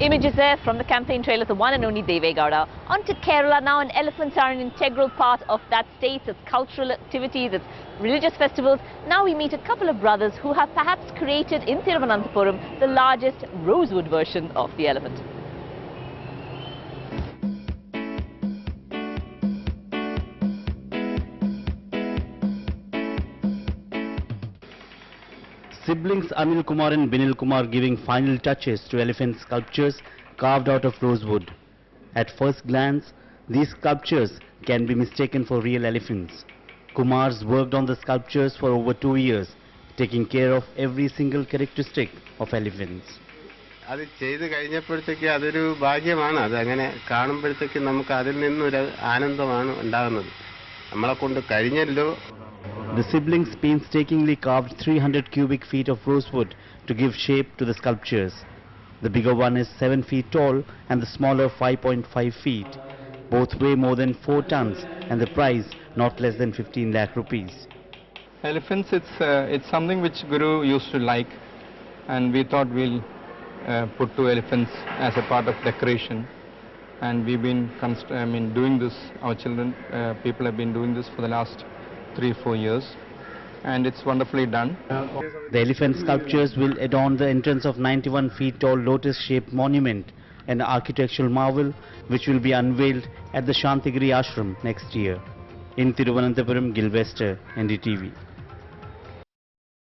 Images there from the campaign trailer, the one and only Deve Gowda. On to Kerala now, and elephants are an integral part of that state, its cultural activities, its religious festivals. Now we meet a couple of brothers who have perhaps created in Thiruvananthapuram the largest rosewood version of the elephant. Siblings Anil Kumar and Binil Kumar giving final touches to elephant sculptures carved out of rosewood. At first glance, these sculptures can be mistaken for real elephants. Kumars worked on the sculptures for over two years, taking care of every single characteristic of elephants. അത് ചെയ്ത് കഴിഞ്ഞപ്പോഴത്തേക്ക് അതൊരു ഭാഗ്യമാണ് അത് അങ്ങനെ കാണുമ്പോഴത്തേക്ക് നമുക്ക് അതിൽ നിന്നൊരു ആനന്ദമാണ് ഉണ്ടാകുന്നത് നമ്മളെ കൊണ്ട് കഴിഞ്ഞല്ലോ The siblings painstakingly carved 300 cubic feet of rosewood to give shape to the sculptures. The bigger one is 7 feet tall and the smaller 5.5 feet. Both weigh more than 4 tons and the price not less than 15 lakh rupees. Elephants, it's, uh, it's something which Guru used to like and we thought we'll uh, put two elephants as a part of decoration and we've been I mean, doing this, our children, uh, people have been doing this for the last three, four years and it's wonderfully done. The elephant sculptures will adorn the entrance of 91 feet tall lotus-shaped monument, an architectural marvel which will be unveiled at the Shantigiri Ashram next year. In Thiruvananthapuram, Gilvester, NDTV.